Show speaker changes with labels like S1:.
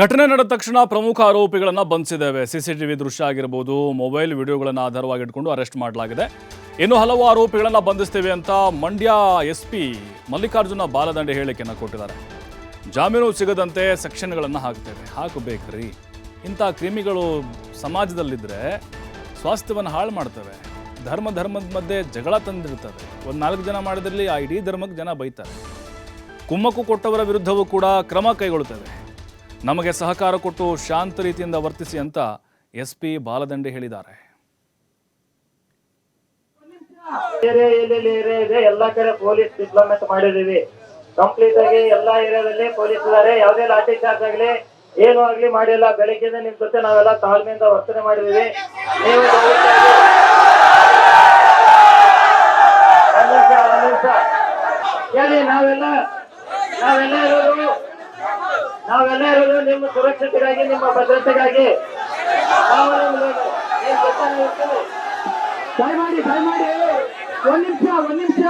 S1: ಘಟನೆ ನಡೆದ ತಕ್ಷಣ ಪ್ರಮುಖ ಆರೋಪಿಗಳನ್ನು ಬಂಧಿಸಿದ್ದೇವೆ. ಸಿಸಿಟಿವಿ ದೃಶ್ಯ ಆಗಿರ್ಬೋದು, ಮೊಬೈಲ್ ವಿಡಿಯೋಗಳನ್ನು ಆಧಾರವಾಗಿಟ್ಕೊಂಡು ಅರೆಸ್ಟ್ ಮಾಡಲಾಗಿದೆ. ಇನ್ನು ಹಲವು ಆರೋಪಿಗಳನ್ನು ಬಂಧಿಸ್ತೇವೆ ಅಂತ ಮಂಡ್ಯ ಎಸ್ ಪಿ ಮಲ್ಲಿಕಾರ್ಜುನ ಬಾಲದಂಡೆ ಹೇಳಿಕೆಯನ್ನು ಕೊಟ್ಟಿದ್ದಾರೆ. ಜಾಮೀನು ಸಿಗದಂತೆ ಸೆಕ್ಷನ್ಗಳನ್ನು ಹಾಕ್ತೇವೆ. ಹಾಕಬೇಕ್ರಿ. ಇಂಥ ಕ್ರಿಮಿಗಳು ಸಮಾಜದಲ್ಲಿದ್ದರೆ ಸ್ವಾಸ್ಥ್ಯವನ್ನು ಹಾಳು ಮಾಡ್ತವೆ. ಧರ್ಮ ಧರ್ಮದ ಮಧ್ಯೆ ಜಗಳ ತಂದಿರ್ತವೆ. ಒಂದು ನಾಲ್ಕು ಜನ ಮಾಡಿದ್ರಲ್ಲಿ ಆ ಇಡೀ ಧರ್ಮಕ್ಕೆ ಜನ ಬೈತಾರೆ. ಕುಮ್ಮಕ್ಕು ಕೊಟ್ಟವರ ವಿರುದ್ಧವೂ ಕೂಡ ಕ್ರಮ ಕೈಗೊಳ್ಳುತ್ತೇವೆ ನಮಗೆ ಸಹಕಾರ ಕೊಟ್ಟು ಶಾಂತ ರೀತಿಯಿಂದ ವರ್ತಿಸಿ ಅಂತ ಎಸ್ ಪಿ ಬಾಲದಂಡೆ ಹೇಳಿದ್ದಾರೆ.
S2: ಎಲ್ಲಾ ಕಡೆ ಪೊಲೀಸ್ ಡಿಪ್ಲೊಮೆಂಟ್ ಮಾಡಿದೀವಿ ಕಂಪ್ಲೀಟ್ ಆಗಿ ಎಲ್ಲಾ ಏರಿಯಾದಲ್ಲಿ ಪೊಲೀಸ್ ಇದಾರೆ. ಯಾವ್ದೇ ಲಾಠಿ ಚಾರ್ಜ್ ಆಗ್ಲಿ, ಏನು ಆಗ್ಲಿ ಮಾಡಿಲ್ಲ. ಬೆಳಿಗ್ಗೆ ನಿಮ್ ಜೊತೆ ನಾವೆಲ್ಲ ತಾಳ್ಮೆಯಿಂದ ವರ್ತನೆ ಮಾಡಿದೀವಿ ನೀವು ನಾವೆಲ್ಲ ನಾವೆಲ್ಲ ಇರೋದು ನಾವೆಲ್ಲ ಇರೋದು ನಿಮ್ಮ ಸುರಕ್ಷತೆಗಾಗಿ ನಿಮ್ಮ ಭದ್ರತೆಗಾಗಿ. ದಯಮಾಡಿ ದಯಮಾಡಿ ಒಂದ್ ನಿಮಿಷ ಒಂದ್ ನಿಮಿಷ.